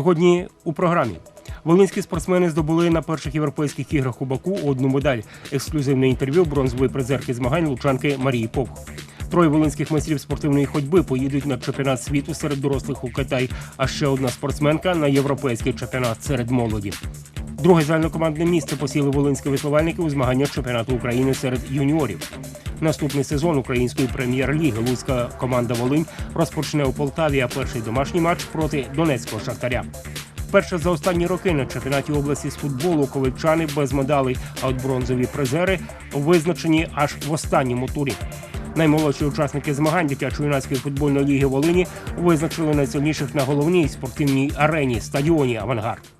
Сьогодні у програмі волинські спортсмени здобули на перших європейських іграх у Баку одну медаль. Ексклюзивне інтерв'ю бронзової призерки змагань лучанки Марії Повх. Троє волинських майстрів спортивної ходьби поїдуть на чемпіонат світу серед дорослих у Китай. А ще одна спортсменка на європейський чемпіонат серед молоді. Друге загальнокомандне місце посіли волинські веслувальники у змаганнях чемпіонату України серед юніорів. Наступний сезон української прем'єр-ліги луцька команда Волинь розпочне у Полтаві, а перший домашній матч проти донецького шахтаря. Перше за останні роки на чемпіонаті області з футболу ковальчани без медалей, а от бронзові призери визначені аж в останньому турі. Наймолодші учасники змагань дитячо-юнацької футбольної ліги Волині визначили найсильніших на головній спортивній арені стадіоні Авангард.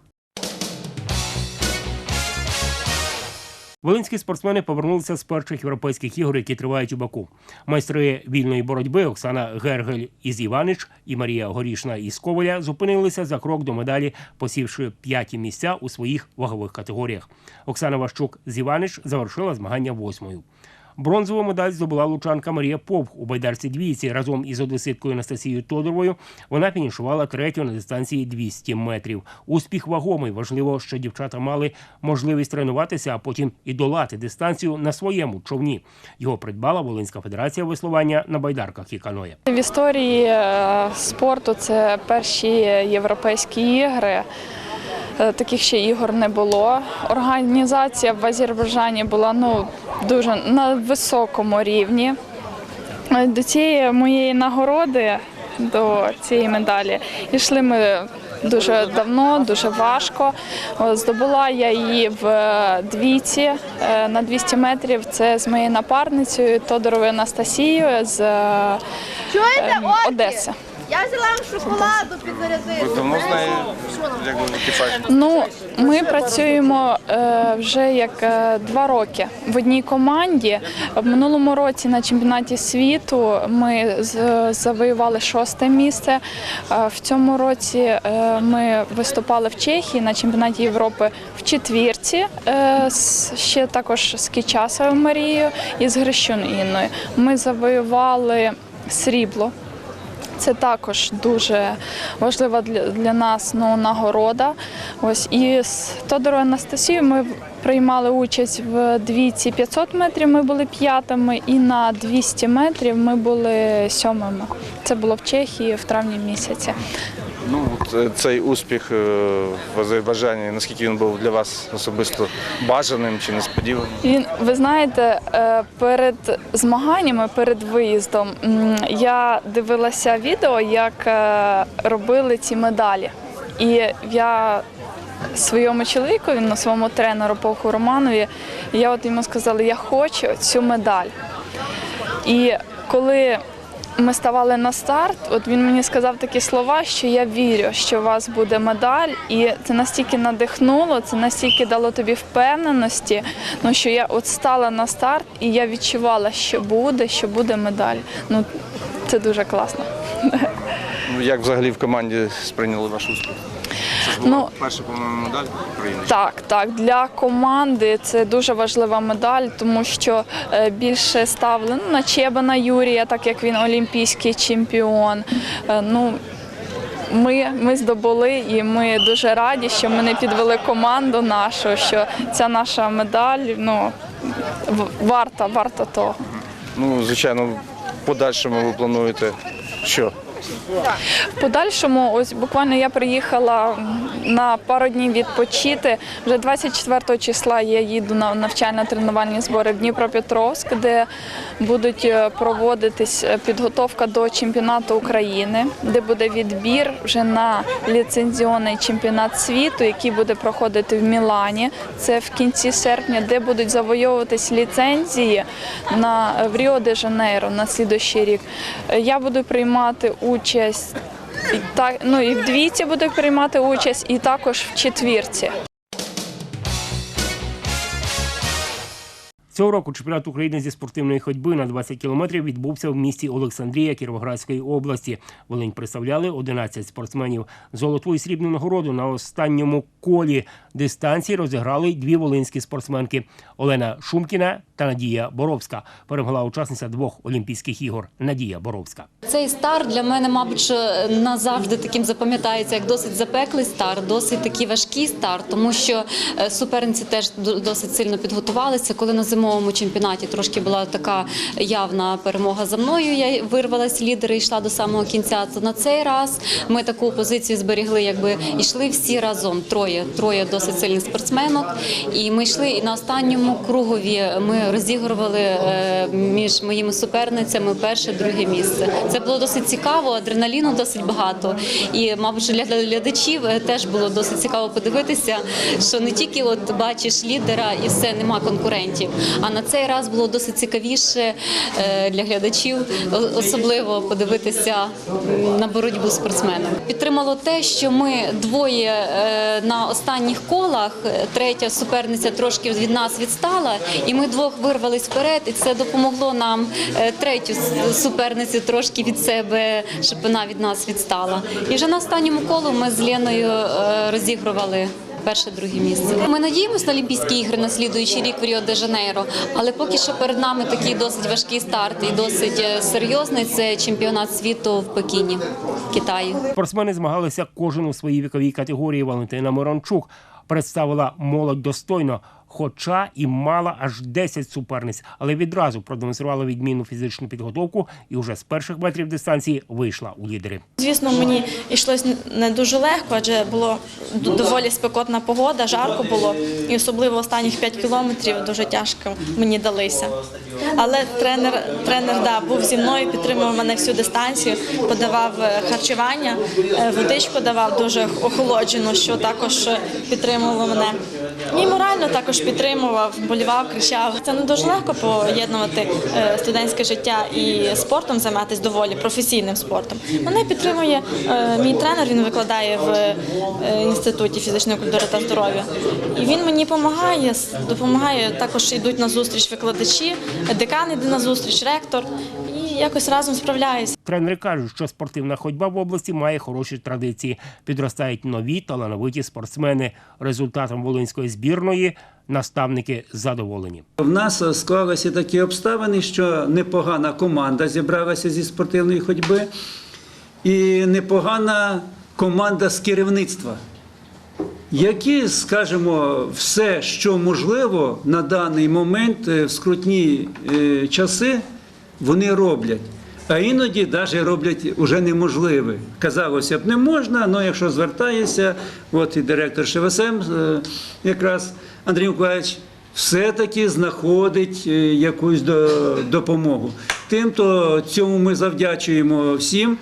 Волинські спортсмени повернулися з перших європейських ігор, які тривають у Баку. Майстри вільної боротьби Оксана Гергель із Іванич і Марія Горішна із Коваля зупинилися за крок до медалі, посівши п'яті місця у своїх вагових категоріях. Оксана Ващук з Іванич завершила змагання восьмою. Бронзову медаль здобула лучанка Марія Повх у байдарці двійці разом із одеситкою Анастасією Тодоровою. Вона фінішувала третю на дистанції 200 метрів. Успіх вагомий. Важливо, що дівчата мали можливість тренуватися, а потім і долати дистанцію на своєму човні. Його придбала Волинська федерація веслування на байдарках і каноє. В історії е, спорту це перші європейські ігри. Е, Таких ще ігор не було. Організація в Азербайджані була ну, дуже на високому рівні. Е, До цієї моєї нагороди, до цієї медалі, йшли ми дуже давно, дуже важко. Здобула я її в е, двійці е, на 200 метрів. Це з моєю напарницею Тодоровою Анастасією з е, ем? Одеси. Я взяла вам шоколаду підзарядити. Як? Ну, ми працюємо е, вже як е, два роки в одній команді. В минулому році на чемпіонаті світу ми з- завоювали шосте місце. Е, в цьому році е, ми виступали в Чехії на чемпіонаті Європи в четвірці. Е, з- ще також з Кічасовою Марією і з Грищун Інною. Ми завоювали срібло. Це також дуже важлива для, нас ну, нагорода. Ось і з Тодорою Анастасією ми приймали участь в двійці 500 метрів. Ми були п'ятими, і на 200 метрів ми були сьомими. Це було в Чехії в травні місяці. Ну е, цей успіх е, в Азербайджані, наскільки він був для вас особисто бажаним чи несподіваним? Він, ви знаєте, е, перед змаганнями, перед виїздом я дивилася відео, як робили ці медалі. І я своєму чоловікові, ну, своєму тренеру Полку Романові, я от йому сказала, я хочу цю медаль. І коли ми ставали на старт, от він мені сказав такі слова, що я вірю, що у вас буде медаль, і це настільки надихнуло, це настільки дало тобі впевненості. Ну що я от стала на старт, і я відчувала, що буде, що буде медаль. Ну це дуже класно. Ну як взагалі в команді сприйняли ваш успіх? Це ж була Ну, перша, по-моєму, медаль України. Так, так, для команди це дуже важлива медаль, тому що е, більше ставили ну, на Чебана Юрія, так як він олімпійський чемпіон. Е, Ну, ми, ми здобули і ми дуже раді, що ми не підвели команду нашу, що ця наша медаль ну, варта, варта того. Ну, звичайно, в подальшому ви плануєте що? В подальшому, ось буквально я приїхала на пару днів відпочити. Вже 24 числа я їду на навчально-тренувальні збори в Дніпропетровськ, де будуть е, проводитись е, підготовка до чемпіонату України, де буде відбір вже на ліцензіонний чемпіонат світу, який буде проходити в Мілані. Це в кінці серпня, де будуть завойовуватись ліцензії на в Ріо де Жанейро на слідущий рік. Е, Я буду приймати участь і так, ну і в двійці буду приймати участь, і також в четвірці. Цього року чемпіонат України зі спортивної ходьби на 20 кілометрів відбувся в місті Олександрія Кіровоградської області. Волинь представляли 11 спортсменів. Золоту і срібну нагороду на останньому колі дистанції розіграли дві волинські спортсменки Олена Шумкіна та Надія Боровська. Перемогла учасниця двох Олімпійських ігор Надія Боровська. Цей старт для мене, мабуть, назавжди таким запам'ятається, як досить запеклий старт, досить такий важкий старт, тому що е, суперниці теж до- досить сильно підготувалися. Коли на зимовому чемпіонаті трошки була така явна перемога за мною, я вирвалась лідери і йшла до самого кінця. То на цей раз ми таку позицію зберігли, якби йшли всі разом. Троє, троє досить сильних спортсменок. І ми йшли і на останньому кругові ми розігрували е, між моїми суперницями перше, друге місце. Це було досить цікаво, адреналіну досить багато. І, мабуть, для глядачів е, теж було досить цікаво подивитися, що не тільки от бачиш лідера і все, нема конкурентів. А на цей раз було досить цікавіше е, для глядачів, особливо подивитися на боротьбу спортсменів. Підтримало те, що ми двоє на останніх колах, третя суперниця трошки від нас відстала, і ми двох вирвались вперед, і це допомогло нам е, третю суперницю трошки від себе, щоб вона від нас відстала. І вже на останньому колу ми з Леною е, розігрували. Перше, друге місце. Ми надіємося на Олімпійські ігри на слідуючий рік в Ріо де Жанейро, але поки що перед нами такий досить важкий старт і досить е, серйозний. Це чемпіонат світу в Пекіні, Китаї. Спортсмени змагалися кожен у своїй віковій категорії. Валентина Мирончук представила молодь достойно, хоча і мала аж 10 суперниць, але відразу продемонструвала відмінну фізичну підготовку і вже з перших метрів дистанції вийшла у лідери. Звісно, мені йшлось не дуже легко, адже було доволі спекотна погода, жарко було, і особливо останніх 5 кілометрів дуже тяжко мені далися. Але тренер, тренер да, був зі мною, підтримував мене всю дистанцію, подавав е, харчування, е, водичку давав дуже охолоджену, що також е, підтримувало мене. І морально також підтримував, болівав, кричав. Це не дуже легко поєднувати е, студентське життя і спортом займатися доволі професійним спортом. Мене підтримує е, мій тренер. Він викладає в е, інституті фізичної культури та здоров'я. І він мені допомагає, допомагає. Також йдуть на зустріч викладачі, декан йде на зустріч, ректор. І якось разом справляюся. Тренери кажуть, що спортивна ходьба в області має хороші традиції. Підростають нові талановиті спортсмени. Результатом волинської збірної наставники задоволені. В нас склалися такі обставини, що непогана команда зібралася зі спортивної ходьби і непогана команда з керівництва, які, скажімо, все, що можливо на даний момент е, в скрутні е, часи, вони роблять. А іноді навіть роблять уже неможливе. Казалося б, не можна, але якщо звертаєшся, от і директор ШВСМ е, якраз Андрій Миколаївич все-таки знаходить е, якусь допомогу. Тим-то цьому ми завдячуємо всім.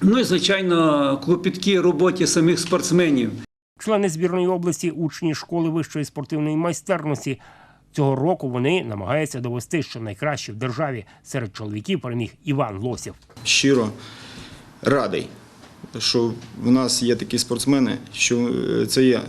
Ну і звичайно, клопіткій роботі самих спортсменів. Члени збірної області, учні школи вищої спортивної майстерності. Цього року вони намагаються довести, що найкраще в державі серед чоловіків переміг Іван Лосів. щиро радий, що в нас є такі спортсмени, що е, це є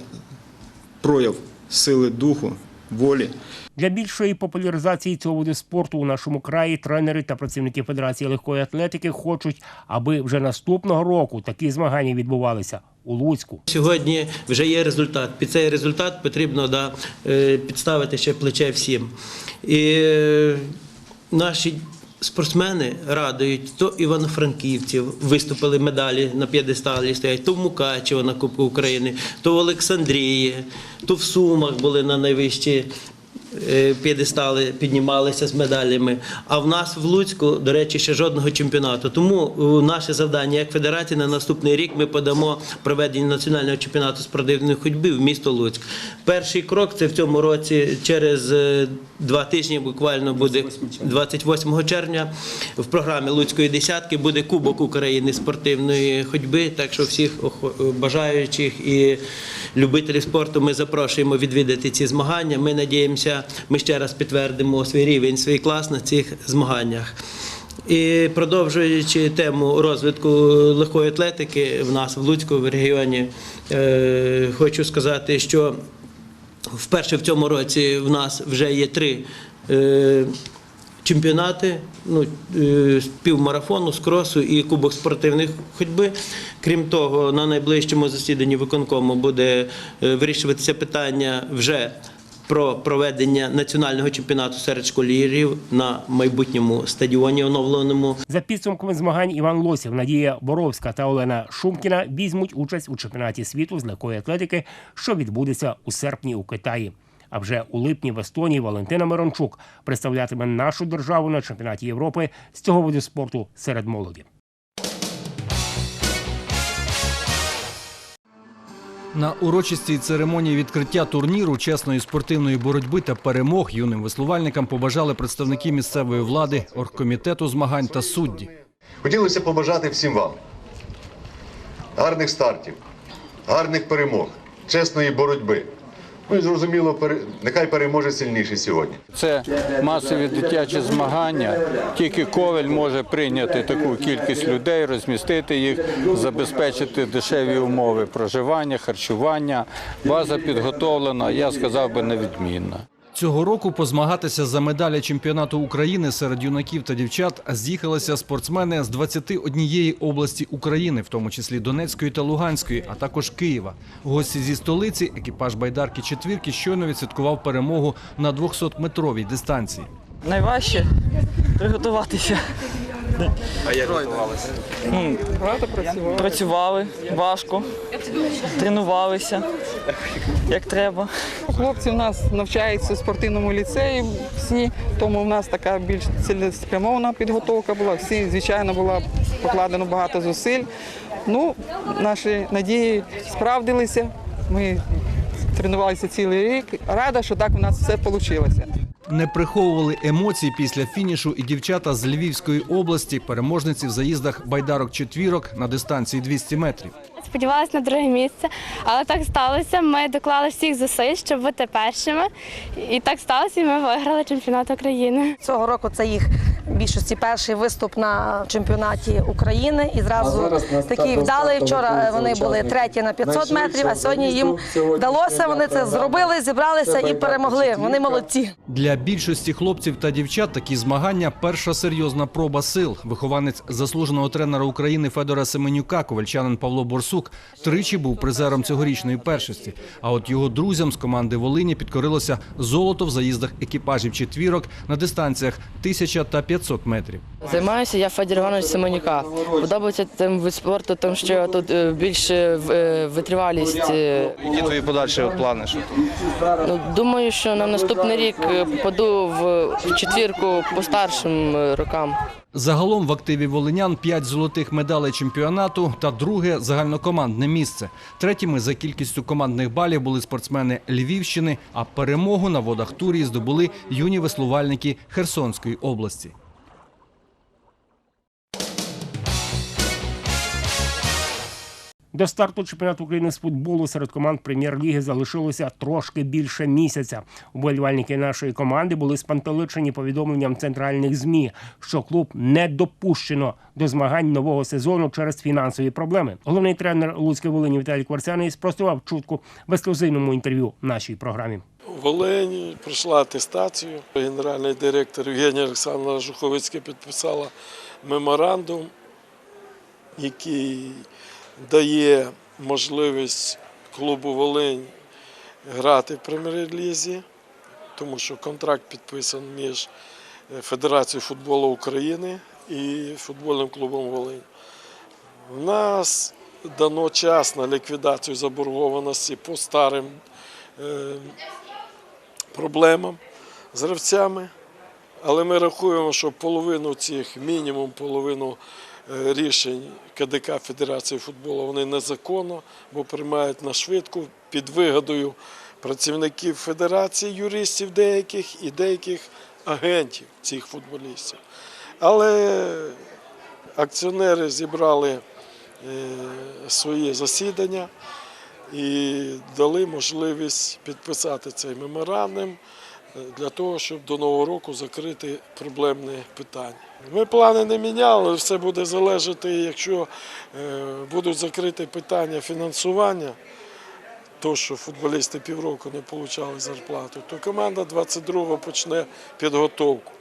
прояв сили духу, волі. Для більшої популяризації цього виду спорту у нашому краї тренери та працівники Федерації легкої атлетики хочуть, аби вже наступного року такі змагання відбувалися у Луцьку. Сьогодні вже є результат. Під цей результат потрібно да, е, підставити ще плече всім. І е, наші спортсмени радують, то івано-франківців виступили медалі на п'єдесталі стоять, то в Мукачево на Кубку України, то в Олександрії, то в Сумах були на найвищі п'єдестали, піднімалися з медалями. А в нас в Луцьку, до речі, ще жодного чемпіонату. Тому е, наше завдання як федерації на наступний рік ми подамо проведення національного чемпіонату спортивної ходьби в місто Луцьк. Перший крок це в цьому році через е, два тижні, буквально буде 28 червня. В програмі Луцької десятки буде Кубок України спортивної ходьби. Так що всіх бажаючих і любителів спорту ми запрошуємо відвідати ці змагання. Ми надіємося, ми ще раз підтвердимо свій рівень, свій клас на цих змаганнях. І продовжуючи тему розвитку легкої атлетики в нас в Луцьку в регіоні, е, хочу сказати, що вперше в цьому році в нас вже є три е, чемпіонати, ну, е, півмарафону, з кросу і кубок спортивних ходьби. Крім того, на найближчому засіданні виконкому буде вирішуватися питання вже про проведення національного чемпіонату серед школярів на майбутньому стадіоні оновленому. За підсумками змагань Іван Лосів, Надія Боровська та Олена Шумкіна візьмуть участь у чемпіонаті світу з легкої атлетики, що відбудеться у серпні у Китаї. А вже у липні в Естонії Валентина Мирончук представлятиме нашу державу на чемпіонаті Європи з цього виду спорту серед молоді. На урочистій церемонії відкриття турніру чесної спортивної боротьби та перемог юним веслувальникам побажали представники місцевої влади, оргкомітету змагань та судді. Хотілося побажати всім вам гарних стартів, гарних перемог, чесної боротьби. Ну і зрозуміло, нехай переможе сильніший сьогодні. Це масові дитячі змагання. Тільки ковель може прийняти таку кількість людей, розмістити їх, забезпечити дешеві умови проживання, харчування. База підготовлена, я сказав би, невідмінна. Цього року позмагатися за медалі чемпіонату України серед юнаків та дівчат з'їхалися спортсмени з 21 області України, в тому числі Донецької та Луганської, а також Києва. Гості зі столиці, екіпаж байдарки четвірки щойно відсвяткував перемогу на 200-метровій дистанції. Найважче приготуватися. А як готувалися? Працювали важко, тренувалися як треба. Хлопці в нас навчаються в спортивному ліцеї всі, тому в нас така більш цілеспрямована підготовка була. Всі, звичайно, було покладено багато зусиль. Ну, наші надії справдилися. Ми тренувалися цілий рік. Рада, що так у нас все вийшло. Не приховували емоцій після фінішу і дівчата з Львівської області, переможниці в заїздах байдарок четвірок на дистанції 200 метрів. Сподівалася на друге місце, але так сталося. Ми доклали всіх зусиль, щоб бути першими. І так сталося, і ми виграли чемпіонат України. Цього року це їх більшості перший виступ на чемпіонаті України. І зразу такий вдалий. Вчора вони були треті на 500 метрів, а сьогодні їм вдалося. Вони це зробили, зібралися і перемогли. Вони молодці. Для більшості хлопців та дівчат такі змагання перша серйозна проба сил. Вихованець заслуженого тренера України Федора Семенюка, ковальчанин Павло Борсук, тричі був призером цьогорічної першості. А от його друзям з команди Волині підкорилося золото в заїздах екіпажів четвірок на дистанціях 1000 та 500 метрів. Займаюся я Федір Іванович Семенюка. Подобається тим вид спорту, тому що тут е, більше е, витривалість. е, Які твої подальші плани? Ну, думаю, що на наступний рік попаду в четвірку по старшим рокам. Загалом в активі волинян 5 золотих медалей чемпіонату та друге загальнокомандне місце. Третіми за кількістю командних балів були спортсмени Львівщини, а перемогу на водах Турії здобули юні веслувальники Херсонської області. До старту чемпіонату України з футболу серед команд прем'єр-ліги залишилося трошки більше місяця. Уболівальники нашої команди були спантеличені повідомленням центральних змі, що клуб не допущено до змагань нового сезону через фінансові проблеми. Головний тренер Луцької Волині Віталій Кварцяний спростував чутку в ексклюзивному інтерв'ю нашій програмі. Волині пройшла атестацію. Генеральний директор Євгенія Олександровна Жуховицька підписала меморандум, який дає можливість клубу Волинь грати в прем'єр-лізі, тому що контракт підписаний між Федерацією футболу України і футбольним клубом Волинь. У нас дано час на ліквідацію заборгованості по старим е, проблемам з гравцями. Але ми рахуємо, що половину цих, мінімум половину е, рішень КДК Федерації футболу вони незаконно, бо приймають на швидку під вигодою працівників федерації, юристів деяких і деяких агентів цих футболістів. Але акціонери зібрали е, своє засідання і дали можливість підписати цей меморандум е, для того, щоб до Нового року закрити проблемне питання. Ми плани не міняли, все буде залежати, якщо е, будуть закриті питання фінансування, то, що футболісти півроку не отримали зарплату, то команда 22-го почне підготовку.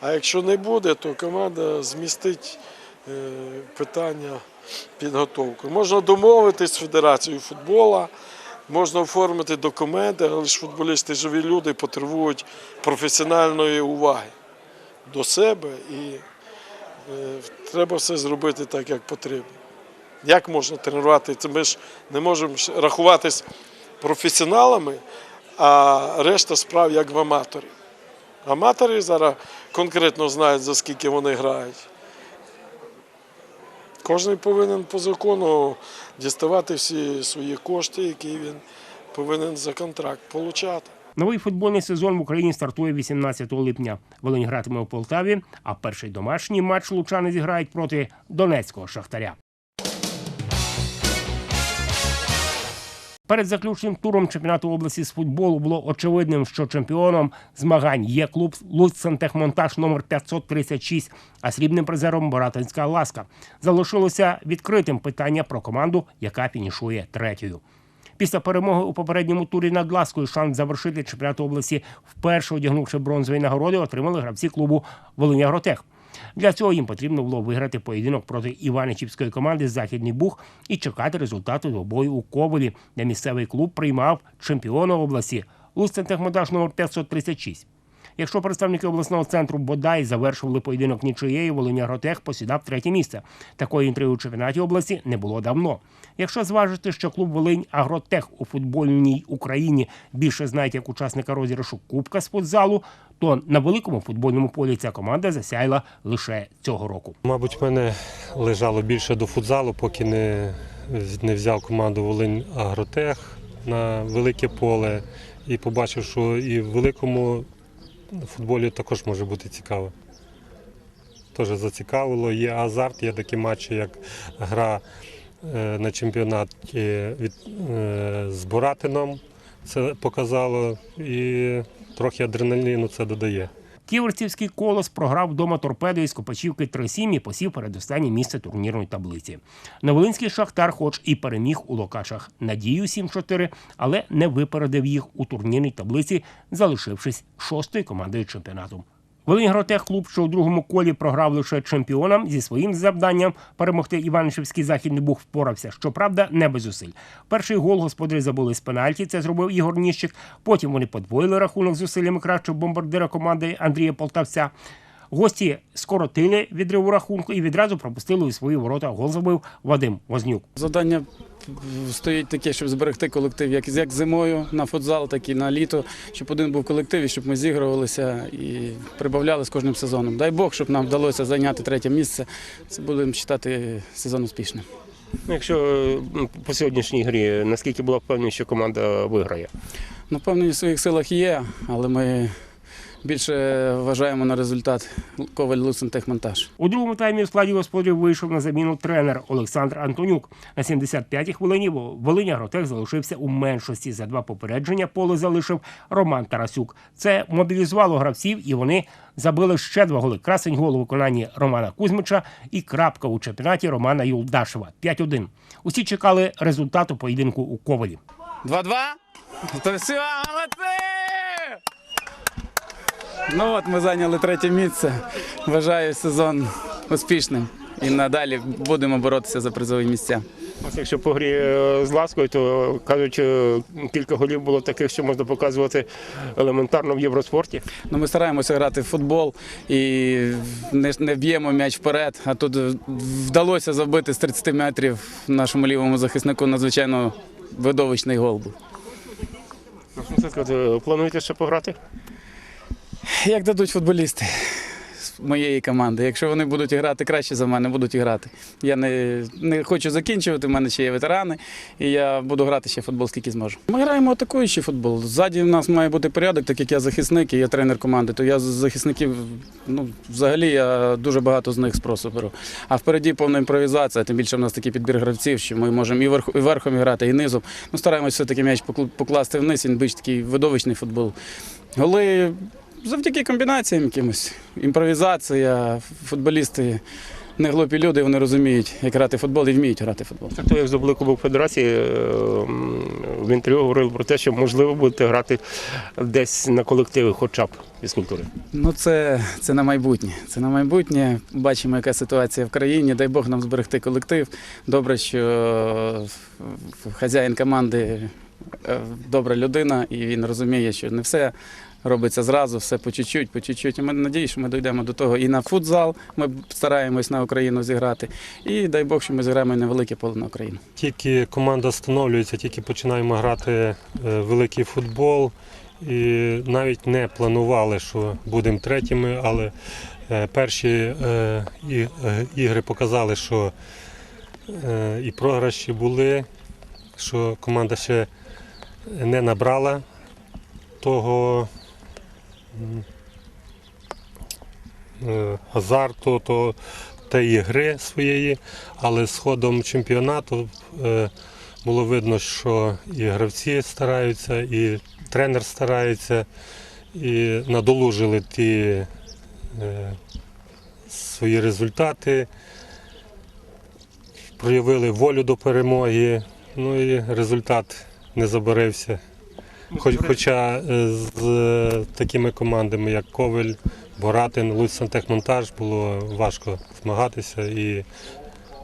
А якщо не буде, то команда змістить е, питання підготовки. Можна домовитись з Федерацією футболу, можна оформити документи, але ж футболісти живі люди потребують професіональної уваги до себе і е, треба все зробити так, як потрібно. Як можна тренувати? Це Ми ж не можемо рахуватись професіоналами, а решта справ як в аматорі. Аматори зараз конкретно знають, за скільки вони грають. Кожен повинен по закону діставати всі свої кошти, які він повинен за контракт отримати. Новий футбольний сезон в Україні стартує 18 липня. Волинь гратиме у Полтаві, а перший домашній матч лучани зіграють проти Донецького шахтаря. Перед заключним туром чемпіонату області з футболу було очевидним, що чемпіоном змагань є клуб «Луцсантехмонтаж номер 536, а срібним призером Боратинська ласка. Залишилося відкритим питання про команду, яка фінішує третьою. Після перемоги у попередньому турі над Ласкою шанс завершити чемпіонат області, вперше одягнувши бронзові нагороди, отримали гравці клубу Волиня Гротех. Для цього їм потрібно було виграти поєдинок проти Іваничівської команди Західний Буг і чекати результату двобою у Ковелі, де місцевий клуб приймав чемпіона області Луцентехмонтаж номер 536. Якщо представники обласного центру бодай завершували поєдинок нічиєю, Волиня Гротех посідав третє місце. Такої інтриги у чемпіонаті області не було давно. Якщо зважити, що клуб Волинь Агротех у футбольній Україні більше знають як учасника розіграшу Кубка з футзалу, то на великому футбольному полі ця команда засяяла лише цього року. Мабуть, мене лежало більше до футзалу, поки не, не взяв команду Волинь Агротех на велике поле і побачив, що і в великому футболі також може бути цікаво. Теж зацікавило. Є азарт, є такі матчі, як гра е, на чемпіонаті від, е, з Боратином. Це показало і трохи адреналіну це додає. Ківерцівський колос програв вдома торпеду із Копачівки 3-7 і посів передостаннє місце турнірної таблиці. Новолинський шахтар, хоч і переміг у Локашах надію 7-4, але не випередив їх у турнірній таблиці, залишившись шостою командою чемпіонату. Волиньгротех клуб, що у другому колі програв лише чемпіонам зі своїм завданням перемогти Іванишівський західний бух впорався. Щоправда, не без зусиль. Перший гол господарі забули з пенальті. Це зробив Ігор Ніщик. Потім вони подвоїли рахунок зусиллями кращого бомбардира команди Андрія Полтавця. Гості скоротили відрив у рахунку і відразу пропустили у свої ворота. Гол забив Вадим Вознюк. Завдання стоїть таке, щоб зберегти колектив як, як зимою на футзал, так і на літо, щоб один був колектив і щоб ми зігрувалися і прибавляли з кожним сезоном. Дай Бог, щоб нам вдалося зайняти третє місце. Це будемо вважати сезон успішним. Ну, Якщо по сьогоднішній грі, наскільки була впевнена, що команда виграє? Впевнені в своїх силах є, але ми більше вважаємо на результат Коваль Луцин Техмонтаж. У другому таймі в складі господарів вийшов на заміну тренер Олександр Антонюк. На 75-й хвилині Волиня Гротех залишився у меншості. За два попередження поле залишив Роман Тарасюк. Це мобілізувало гравців, і вони забили ще два голи. Красень гол у виконанні Романа Кузьмича і крапка у чемпіонаті Романа Юлдашева. 5-1. Усі чекали результату поєдинку у Ковалі. 2-2. То все, молодці! Ну от ми зайняли третє місце. Вважаю сезон успішним. І надалі будемо боротися за призові місця. Якщо по грі е, з ласкою, то кажуть, е, кілька голів було таких, що можна показувати елементарно в євроспорті. Ну, ми стараємося грати в футбол і не, не б'ємо м'яч вперед. А тут вдалося забити з 30 метрів нашому лівому захиснику надзвичайно видовищний гол був. Сказати, плануєте ще пограти? Як дадуть футболісти з моєї команди. Якщо вони будуть грати краще за мене, будуть грати. Я не, не хочу закінчувати, в мене ще є ветерани, і я буду грати ще футбол, скільки зможу. Ми граємо атакуючий футбол. Ззаді в нас має бути порядок, так як я захисник і я тренер команди, то я з захисників, ну, взагалі я дуже багато з них спросу беру. А впереді повна імпровізація, тим більше в нас такий підбір гравців, що ми можемо і, верх, і верхом грати, і низом. Ну, стараємося все-таки м'яч покласти вниз, він більш такий видовищний футбол. Голи завдяки комбінаціям якимось. Імпровізація, футболісти не глупі люди, вони розуміють, як грати в футбол і вміють грати в футбол. Хто як здобули Кубок Федерації, е, в інтерв'ю говорив про те, що можливо будете грати десь на колективи, хоча б фізкультури. Ну, це, це на майбутнє. Це на майбутнє. Бачимо, яка ситуація в країні. Дай Бог нам зберегти колектив. Добре, що хазяїн команди е, добра людина, і він розуміє, що не все робиться зразу, все по чуть-чуть, по чуть-чуть. Ми надіюсь, що ми дійдемо до того. І на футзал ми стараємось на Україну зіграти. І дай Бог, що ми зіграємо і на велике поле на Україну. Тільки команда встановлюється, тільки починаємо грати е, великий футбол. І навіть не планували, що будемо третіми, але е, перші е, ігри показали, що і програші були, що команда ще не набрала того азарту, то, тієї гри своєї, але з ходом чемпіонату е, було видно, що і гравці стараються, і тренер старається, і надолужили ті е, свої результати, проявили волю до перемоги, ну і результат не забарився. Хоч, хоча е, з е, такими командами, як Ковель, Боратин, Луць Сантехмонтаж, було важко змагатися і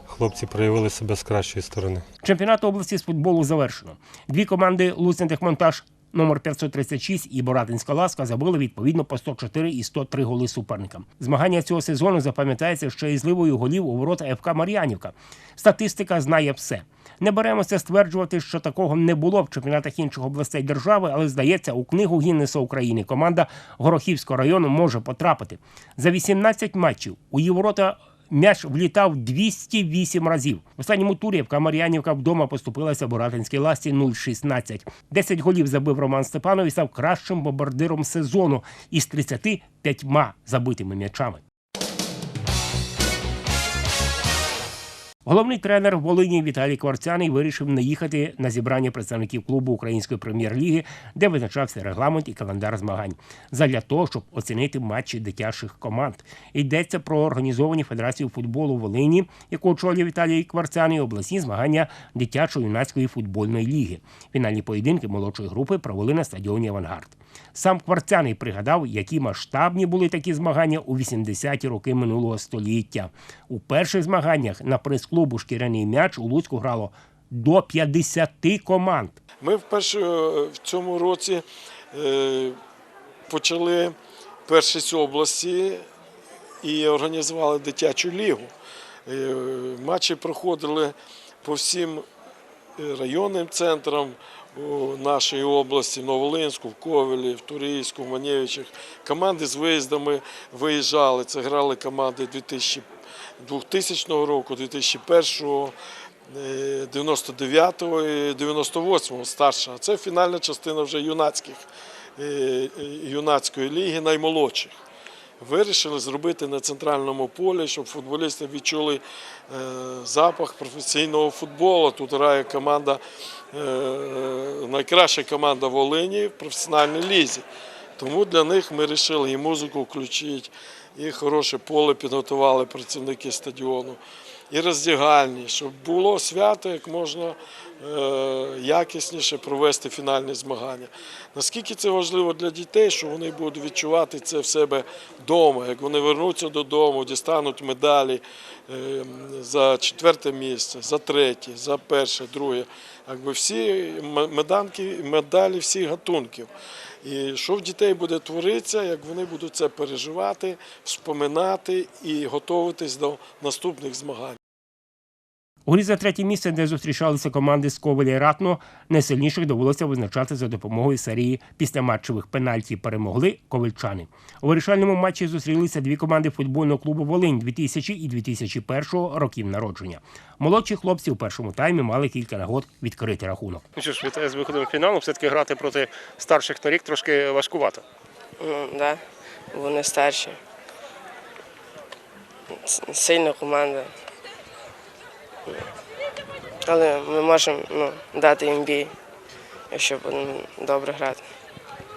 хлопці проявили себе з кращої сторони. Чемпіонат області з футболу завершено. Дві команди Луцентехмонтаж номер 536 і Боратинська ласка забили відповідно по 104 і 103 голи суперникам. Змагання цього сезону запам'ятається ще й зливою голів у ворота ФК Мар'янівка. Статистика знає все. Не беремося стверджувати, що такого не було в чемпіонатах інших областей держави, але здається, у книгу Гіннеса України команда Горохівського району може потрапити. За 18 матчів у її ворота М'яч влітав 208 разів. В останньому турі ФК Мар'янівка вдома поступилася Боратинській ласті 0-16. 10 голів забив Роман Степанов і став кращим бомбардиром сезону із 35 забитими м'ячами. Головний тренер Волині Віталій Кварцяний вирішив не їхати на зібрання представників клубу Української прем'єр-ліги, де визначався регламент і календар змагань, задля того, щоб оцінити матчі дитячих команд. Йдеться про організовані Федерацією футболу Волині, яку очолює Віталій Кварцяний, обласні змагання дитячо-юнацької футбольної ліги. Фінальні поєдинки молодшої групи провели на стадіоні Авангард. Сам Кварцяний пригадав, які масштабні були такі змагання у 80-ті роки минулого століття. У перших змаганнях на прес-клубу Шкіряний м'яч у Луцьку грало до 50 команд. Ми вперше е, в цьому році е, почали першість області і організували дитячу лігу. Е, Матчі проходили по всім районним центрам у нашій області, в Новолинську, в Ковелі, в Турійську, в Манєвичах. Команди з виїздами виїжджали. Це грали команди 2000 2000 року, 2001 е, 99-го і 98-го старша. Це фінальна частина вже юнацьких, е, е, юнацької ліги, наймолодших. Вирішили зробити на центральному полі, щоб футболісти відчули е, запах професійного футболу. Тут грає команда, е, найкраща команда Волині в професіональній лізі. Тому для них ми вирішили і музику включити, і хороше поле підготували працівники стадіону, і роздягальні, щоб було свято як можна е, якісніше провести фінальні змагання. Наскільки це важливо для дітей, що вони будуть відчувати це в себе вдома, як вони вернуться додому, дістануть медалі е, за четверте місце, за третє, за перше, друге. Якби всі меданки, медалі всіх гатунків. І що в дітей буде творитися, як вони будуть це переживати, вспоминати і готуватись до наступних змагань. У грі за третє місце, де зустрічалися команди з Ковеля і Ратно, найсильніших довелося визначати за допомогою серії післяматчевих пенальті. Перемогли ковельчани. У вирішальному матчі зустрілися дві команди футбольного клубу Волинь 2000 і 2001 років народження. Молодші хлопці у першому таймі мали кілька нагод відкрити рахунок. Ну що ж, вітаю з виходом в фіналу. Все-таки грати проти старших торік трошки важкувато. Ну, да, вони старші. Сильна команда. Але ми можемо ну, дати їм бій, якщо будемо добре грати.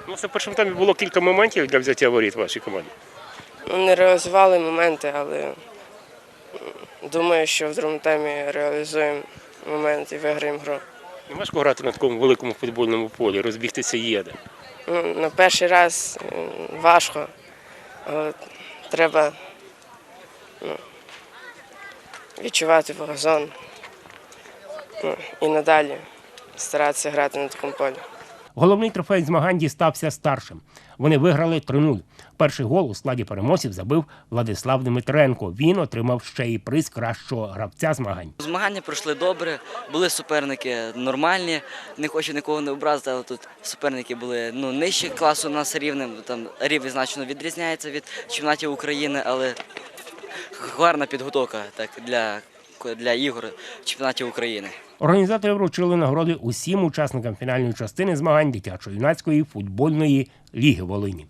Ну, це в першому таймі було кілька моментів для взяття воріт вашій команді. Ну, не реалізували моменти, але думаю, що в другому таймі реалізуємо момент і виграємо гру. Не важко грати на такому великому футбольному полі, розбігтися є де. Ну, на перший раз важко, але треба ну, відчувати газон ну, і надалі старатися грати на такому полі. Головний трофей змагань дістався старшим. Вони виграли 3-0. Перший гол у складі переможців забив Владислав Дмитренко. Він отримав ще й приз кращого гравця змагань. Змагання пройшли добре, були суперники нормальні. Не хочу нікого не образити, але тут суперники були ну нижче класу у нас рівнем. Там рівень значно відрізняється від чемпіонатів України, але гарна підготовка так для, для ігор чемпіонатів України. Організатори вручили нагороди усім учасникам фінальної частини змагань дитячо-юнацької футбольної ліги Волині.